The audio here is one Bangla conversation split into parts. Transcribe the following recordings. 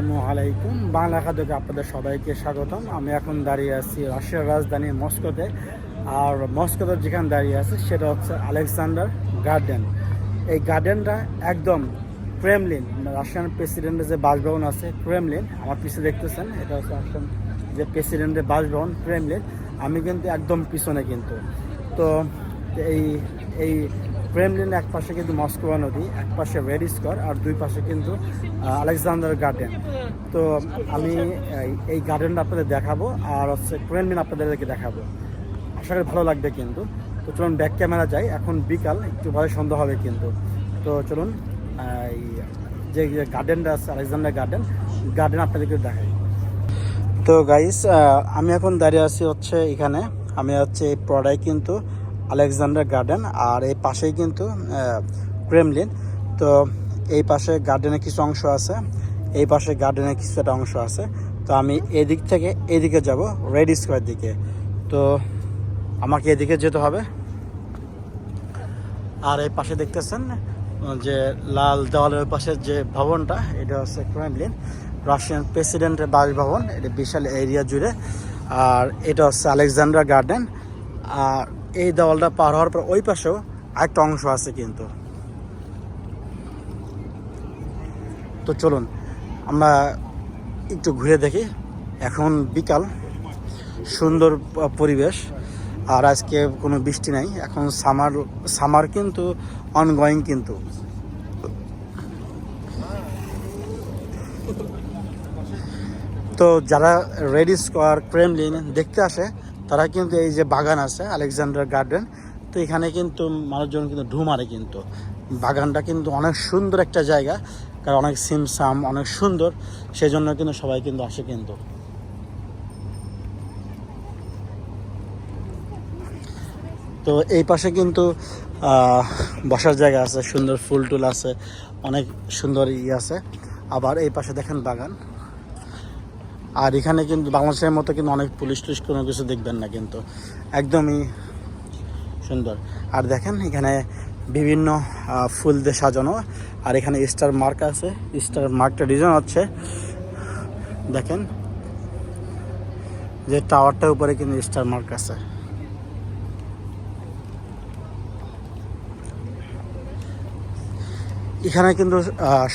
আসসালামু আলাইকুম। বাংলা খাদ্যকে আপনাদের সবাইকে স্বাগতম। আমি এখন দাঁড়িয়ে আছি রাশিয়ার রাজধানী মস্কোতে। আর মস্কোতে যেখানে দাঁড়িয়ে আছে, সেটা হচ্ছে আলেকজান্ডার গার্ডেন। এই গার্ডেনটা একদম ক্রেমলিন, রাশিয়ান প্রেসিডেন্টের যে বাসভবন আছে, ক্রেমলিন। আমার পিছনে দেখতেছেন, এটা হচ্ছে রাশিয়ান যে প্রেসিডেন্টের বাসভবন, ক্রেমলিন। আমি কিন্তু একদম পিছনে কিন্তু। তো এই এই ক্রেমলিন এক পাশে কিন্তু মস্কোয়া নদী, এক পাশে রেড স্কোয়ার আর দুই পাশে কিন্তু আলেকজান্ডার গার্ডেন তো আমি, এই- গার্ডেনটা আপনাদের দেখাবো আর হচ্ছে ক্রেমলিন আপনাদেরকে দেখাবো। আশা করি ভালো লাগবে কিন্তু। তো চলুন ব্যাক ক্যামেরা যাই। এখন বিকাল, একটু ভালো সন্ধ্যা হবে কিন্তু। তো চলুন এই যে গার্ডেনটা আছে আলেকজান্ডার গার্ডেন গার্ডেন আপনাদেরকে দেখাই। তো গাইস আমি এখন দাঁড়িয়ে আছি হচ্ছে এখানে। আমি হচ্ছে এই পড়াই কিন্তু আলেকজান্ডার গার্ডেন আর এই পাশেই কিন্তু ক্রেমলিন। তো এই পাশে গার্ডেনের কিছু অংশ আছে, এই পাশে গার্ডেনের কিছু একটা অংশ আছে। তো আমি এদিক থেকে এদিকে যাব রেড স্কোয়ার দিকে। তো আমাকে এদিকে যেতে হবে। আর এই পাশে দেখতেছেন যে লাল দেওয়ালের পাশে যে ভবনটা, এটা হচ্ছে ক্রেমলিন। রাশিয়ান প্রেসিডেন্টের বাসভবন, এটা বিশাল এরিয়া জুড়ে। আর এটা হচ্ছে আলেকজান্ডার গার্ডেন। আর এই দেওয়ালটা পার হওয়ার পর ওই পাশেও আরেকটা অংশ আছে কিন্তু। তো চলুন, আমরা একটু ঘুরে দেখি। এখন বিকাল, সুন্দর পরিবেশ। আর আজকে কোনো বৃষ্টি নাই, এখন সামার সামার কিন্তু অনগোয়িং কিন্তু। তো যারা রেডি স্কোয়ার, ক্রেমলিন দেখতে আসে তারা কিন্তু এই যে বাগান আছে, আলেকজান্ডার গার্ডেন, তো এখানে কিন্তু মানুষজন কিন্তু ঢু মারে কিন্তু। বাগানটা কিন্তু অনেক সুন্দর একটা জায়গা, কারণ অনেক সিমসাম, অনেক সুন্দর সেই জন্য কিন্তু সবাই কিন্তু আসে কিন্তু। তো এই পাশে কিন্তু বসার জায়গা আছে, সুন্দর ফুল টুল আছে, অনেক সুন্দর ই আছে। আবার এই পাশে দেখেন বাগান। আর এখানে কিন্তু বাংলাদেশের মতো কিন্তু অনেক পুলিশ টুলিশ কোনো কিছু দেখবেন না কিন্তু। একদমই সুন্দর। আর দেখেন এখানে বিভিন্ন ফুল দিয়ে সাজানো। আর এখানে স্টার মার্ক আছে। স্টার মার্কটা ডিজাইন হচ্ছে। দেখেন যে টাওয়ারটার উপরে কিন্তু স্টার মার্ক আছে। এখানে কিন্তু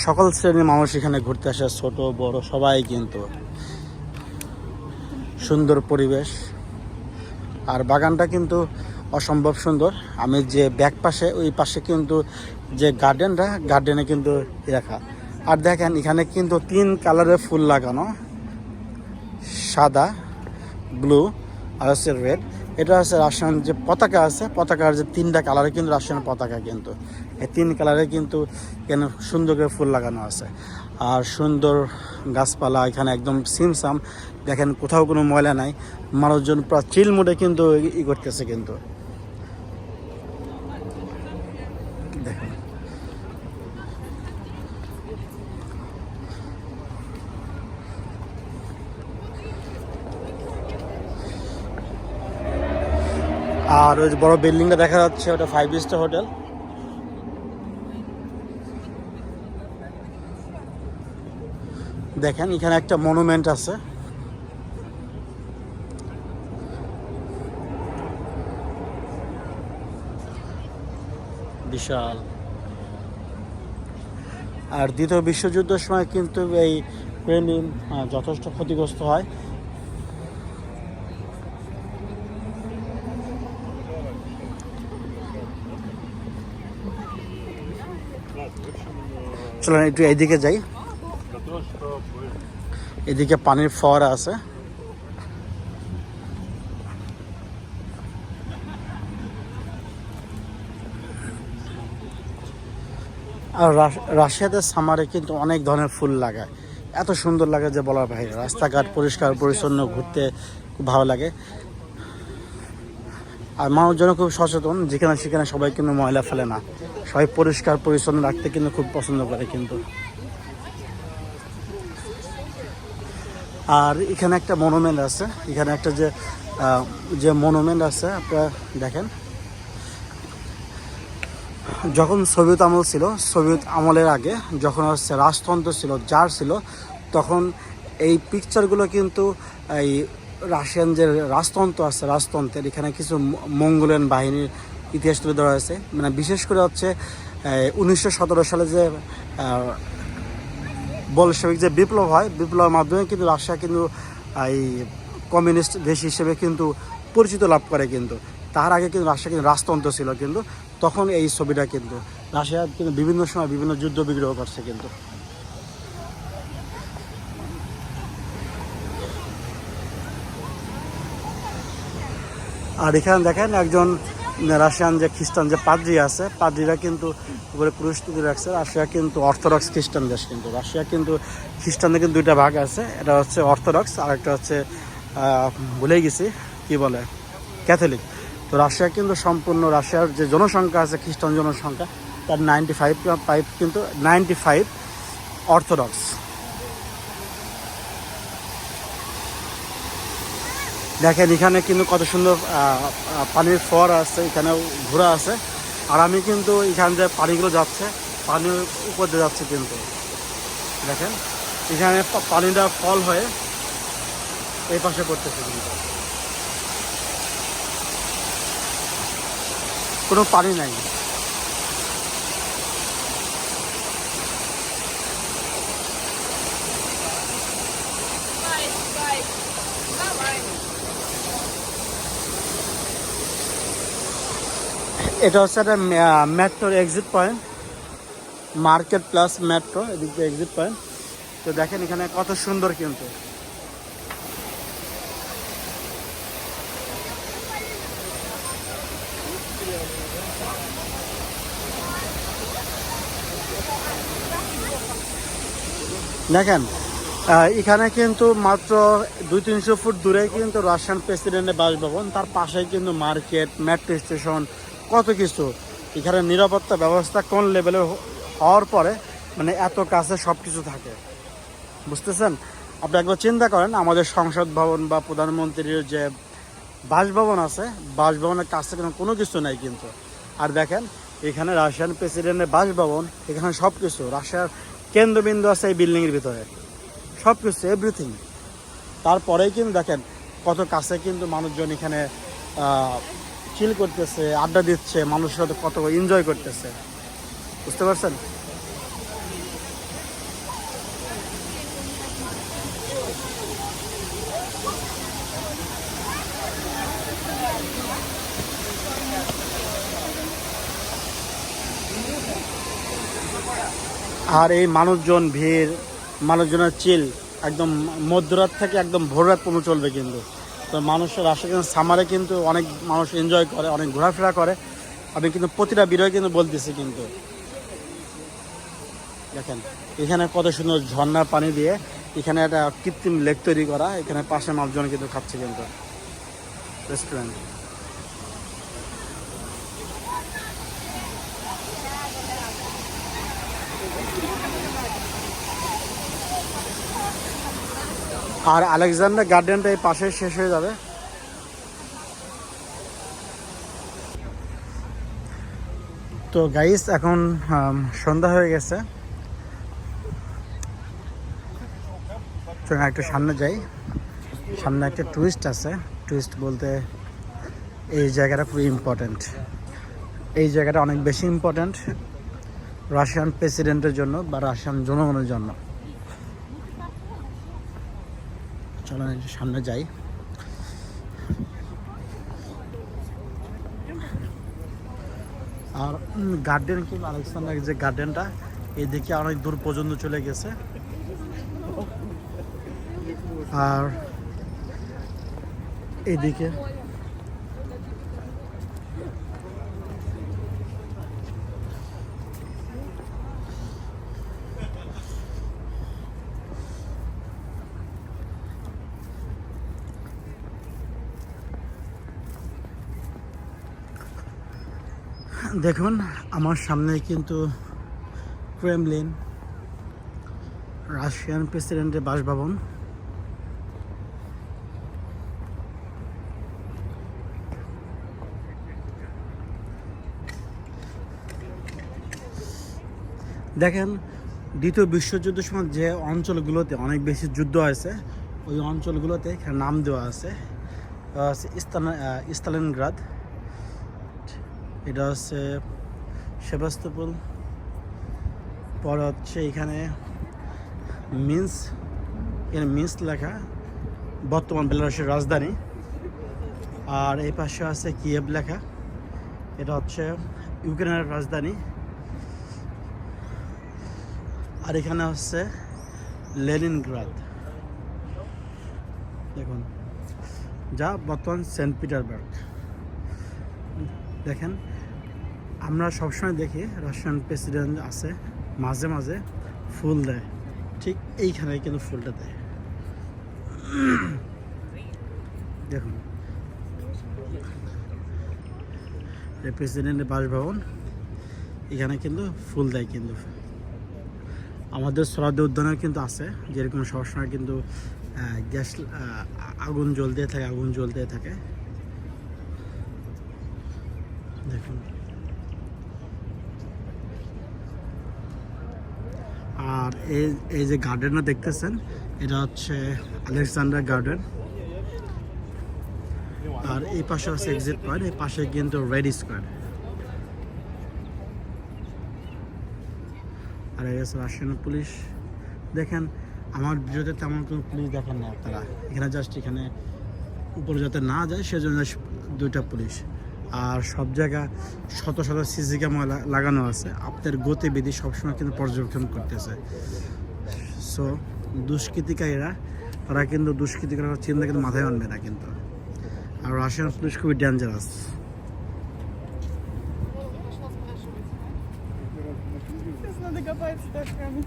সকল শ্রেণির মানুষ এখানে ঘুরতে আসে, ছোট, বড়, সবাই কিন্তু। সুন্দর পরিবেশ। আর বাগানটা কিন্তু অসম্ভব সুন্দর। আমি যে ব্যাক পাশে, ওই পাশে কিন্তু যে গার্ডেনটা, গার্ডেনে কিন্তু রাখা। আর দেখেন, এখানে কিন্তু তিন কালারের ফুল লাগানো। সাদা, ব্লু, আর হচ্ছে রেড। এটা হচ্ছে রাশিয়ান যে পতাকা আছে, পতাকার যে তিনটা কালারে কিন্তু রাশিয়ান পতাকা কিন্তু। এই তিন কালারে কিন্তু এখানে সুন্দর করে ফুল লাগানো আছে। আর সুন্দর গাছপালা, এখানে একদম সিমসাম। দেখেন, কোথাও কোনো ময়লা নাই। মানুষজন পুরো চিল মুডে কিন্তু ই করতেছে কিন্তু। দেখেন। আর ওই বড় বিল্ডিংটা দেখা যাচ্ছে, ওটা ফাইভ স্টার হোটেল দেখেন, এখানে একটা মনুমেন্ট আছে। বিশাল। আর দ্বিতীয় বিশ্বযুদ্ধের সময় কিন্তু এই ক্রেমলিন যথেষ্ট ক্ষতিগ্রস্ত হয়। চলেন, একটু এইদিকে যাই। এদিকে পানির ফোয়ারা আছে। আর রাশ- রাশিয়াতে সামারে কিন্তু অনেক ধরনের ফুল লাগায়। এত সুন্দর লাগে যে বলার বাইরে। রাস্তাঘাট পরিষ্কার, পরিচ্ছন্ন, ঘুরতে খুব ভালো লাগে। আর মানুষজন খুব সচেতন, যেখানে সেখানে সবাই কিন্তু ময়লা ফেলে না। সবাই পরিষ্কার, পরিচ্ছন্ন রাখতে কিন্তু খুব পছন্দ করে কিন্তু। আর এখানে একটা মনুমেন্ট আছে। এখানে একটা যে যে মনুমেন্ট আছে, আপনারা দেখেন। যখন সোভিয়েত আমল ছিল, সোভিয়েত আমলের আগে যখন হচ্ছে রাজতন্ত্র ছিল, যার ছিল, তখন এই পিকচারগুলো কিন্তু এই রাশিয়ান যে রাজতন্ত্র আছে, রাজতন্ত্রের, এখানে কিছু মঙ্গোলিয়ান বাহিনীর ইতিহাস তুলে ধরা হয়েছে। মানে বিশেষ করে হচ্ছে উনিশশো সতেরো সালে যে বলশেবিক যে বিপ্লব হয়, বিপ্লবের মাধ্যমে কিন্তু রাশিয়া কিন্তু এই কমিউনিস্ট দেশ হিসেবে কিন্তু পরিচিত লাভ করে কিন্তু। তার আগে কিন্তু রাশিয়া কিন্তু রাজতন্ত্র ছিল কিন্তু, তখন এই ছবিটা কিন্তু রাশিয়া কিন্তু বিভিন্ন সময় বিভিন্ন যুদ্ধ বিগ্রহ করছে কিন্তু। আর এখানে দেখেন একজন রাশিয়ান যে খ্রিস্টান যে পাদ্রি আছে, পাদ্রিরা কিন্তু উপরে ক্রুশ তুলে রাখছে। রাশিয়া কিন্তু অর্থোডক্স খ্রিস্টান দেশ কিন্তু। রাশিয়া কিন্তু খ্রিস্টানদের কিন্তু দুইটা ভাগ আছে। এটা হচ্ছে অর্থোডক্স, আর একটা হচ্ছে ভুলেই গেছি, কি বলে, ক্যাথলিক। তো রাশিয়া কিন্তু সম্পূর্ণ রাশিয়ার যে জনসংখ্যা আছে, খ্রিস্টান জনসংখ্যা, তার নাইনটি ফাইভ ফাইভ কিন্তু নাইনটি ফাইভ অর্থোডক্স। দেখেন, এখানে কিন্তু কত সুন্দর পানির ফোয়ার আছে এখানে ঘোরা আছে। আর আমি কিন্তু এখান যে পানিগুলো যাচ্ছে, পানির উপর দিয়ে যাচ্ছে কিন্তু। দেখেন, এখানে পানিটা ফল হয়ে এই পাশে পড়তেছে কিন্তু। কোনো পানি নাই। এটা হচ্ছে একটা মেট্রোর exit point market plus metro এদিক দিয়ে এক্সিট পয়েন্ট তো দেখেন এখানে কত সুন্দর কিন্তু। দেখেন এখানে কিন্তু মাত্র দুই তিনশো ফুট দূরে কিন্তু রাশিয়ান প্রেসিডেন্টের বাসভবন। তার পাশেই কিন্তু মার্কেট মেট্রো স্টেশন কত কিছু। এখানে নিরাপত্তা ব্যবস্থা কোন লেভেলে হওয়ার পরে মানে এত কাছে সব কিছু থাকে। বুঝতেছেন? আপনি একবার চিন্তা করেন, আমাদের সংসদ ভবন বা প্রধানমন্ত্রীর যে বাসভবন আছে, বাসভবনের কাছে কিন্তু কোনো কিছু নাই কিন্তু। আর দেখেন, এখানে রাশিয়ান প্রেসিডেন্টের বাসভবন, এখানে সব কিছু রাশিয়ার কেন্দ্রবিন্দু আছে এই বিল্ডিংয়ের ভিতরে। সব কিছু এভরিথিং তারপরেই কিন্তু দেখেন, কত কাছে কিন্তু মানুষজন এখানে চিল করতেছে, আড্ডা দিচ্ছে, মানুষের সাথে কত এনজয় করতেছে। বুঝতে পারছেন? আর এই মানুষজন ভিড়, মানুষজনের চিল একদম মধ্যরাত থেকে একদম ভোর রাত পর্যন্ত চলবে কিন্তু। তো মানুষের কিন্তু সামারে কিন্তু অনেক মানুষ এনজয় করে, অনেক ঘোরাফেরা করে। আমি কিন্তু প্রতিটা বিরয় কিন্তু বলতেছি কিন্তু। দেখেন, এখানে কত সুন্দর ঝর্ণার পানি দিয়ে এখানে একটা কৃত্রিম লেক তৈরি করা, এখানে পাশে মানুষজন কিন্তু খাচ্ছে কিন্তু। রেস্টুরেন্ট আর আলেকজান্ডার গার্ডেনটা এই পাশে শেষ হয়ে যাবে। তো গাইস এখন সন্ধ্যা হয়ে গেছে। একটু সামনে যাই। সামনে একটা টুরিস্ট আছে। টুরিস্ট বলতে এই জায়গাটা খুব ইম্পর্ট্যান্ট এই জায়গাটা অনেক বেশি ইম্পর্ট্যান্ট রাশিয়ান প্রেসিডেন্টের জন্য বা রাশিয়ান জনগণের জন্য। চলেন একটু সামনে যাই। আর গার্ডেন কি? আলেকসান্ডার যে গার্ডেনটা এদিকে অনেক দূর পর্যন্ত চলে গেছে। আর, এদিকে দেখুন আমার সামনে কিন্তু ক্রেমলিন রাশিয়ান প্রেসিডেন্টের বাসভবন। দেখেন দ্বিতীয় বিশ্বযুদ্ধের সময় যে অঞ্চলগুলোতে অনেক বেশি যুদ্ধ হয়েছে ওই অঞ্চলগুলোতে নাম দেওয়া আছে আহ, এটা হচ্ছে সেবাস্তোপল। পরে হচ্ছে এখানে মিন্স এখানে মিন্স লেখা, বর্তমান বেলারুশের রাজধানী। আর এই পাশে আছে কিয়েভ লেখা, এটা হচ্ছে ইউক্রেনের রাজধানী। আর এখানে হচ্ছে লেনিনগ্রাদ। দেখুন, যা বর্তমান সেন্ট পিটারবার্গ। দেখেন আমরা সবসময় দেখি রাশিয়ান প্রেসিডেন্ট আছে, মাঝে মাঝে ফুল দেয়। ঠিক এইখানে কিন্তু ফুলটা দেয়। দেখুন। প্রেসিডেন্টের বাসভবন, এখানে কিন্তু ফুল দেয় কিন্তু। আমাদের সরাদ্দি উদ্যানেও কিন্তু আছে, যেরকম সবসময় কিন্তু গ্যাস আগুন জ্বলতে থাকে, আগুন জ্বলতে থাকে। দেখুন। আর এই এই যে গার্ডেনটা দেখতেছেন, এটা হচ্ছে আলেকজান্ডার গার্ডেন আর এই পাশে আছে এক্সিট পয়েন্ট এই পাশে কিন্তু রেড স্কোয়ার আর এই আছে রাশিয়ান পুলিশ দেখেন, আমার ভিডিওতে তেমন কোনো পুলিশ দেখেন না আপনারা। এখানে জাস্ট এখানে উপরে যাতে না যায়, সেজন্য দুইটা পুলিশ আর সব জায়গা শত শত সিসি ক্যামেরা লাগানো আছে আপনার গতিবিধি সবসময় কিন্তু পর্যবেক্ষণ করতেছে সো দুষ্কৃতিকারীরা তারা কিন্তু দুষ্কৃতি করার চিন্তা কিন্তু মাথায় আনবে না কিন্তু আর রাশিয়ান পুলিশ খুবই ডেঞ্জারাস Сейчас надо копаться тачками.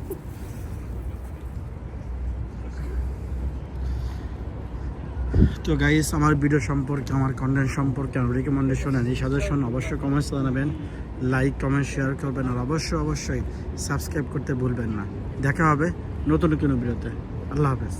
তো গাইস আমার ভিডিও সম্পর্কে, আমার কন্টেন্ট সম্পর্কে আমার রিকমেন্ডেশন এই সাজেশন অবশ্যই কমেন্টস জানাবেন। লাইক কমেন্ট শেয়ার করবেন আর অবশ্যই অবশ্যই সাবস্ক্রাইব করতে ভুলবেন না। দেখা হবে নতুন কোনো ভিডিওতে আল্লাহ হাফেজ।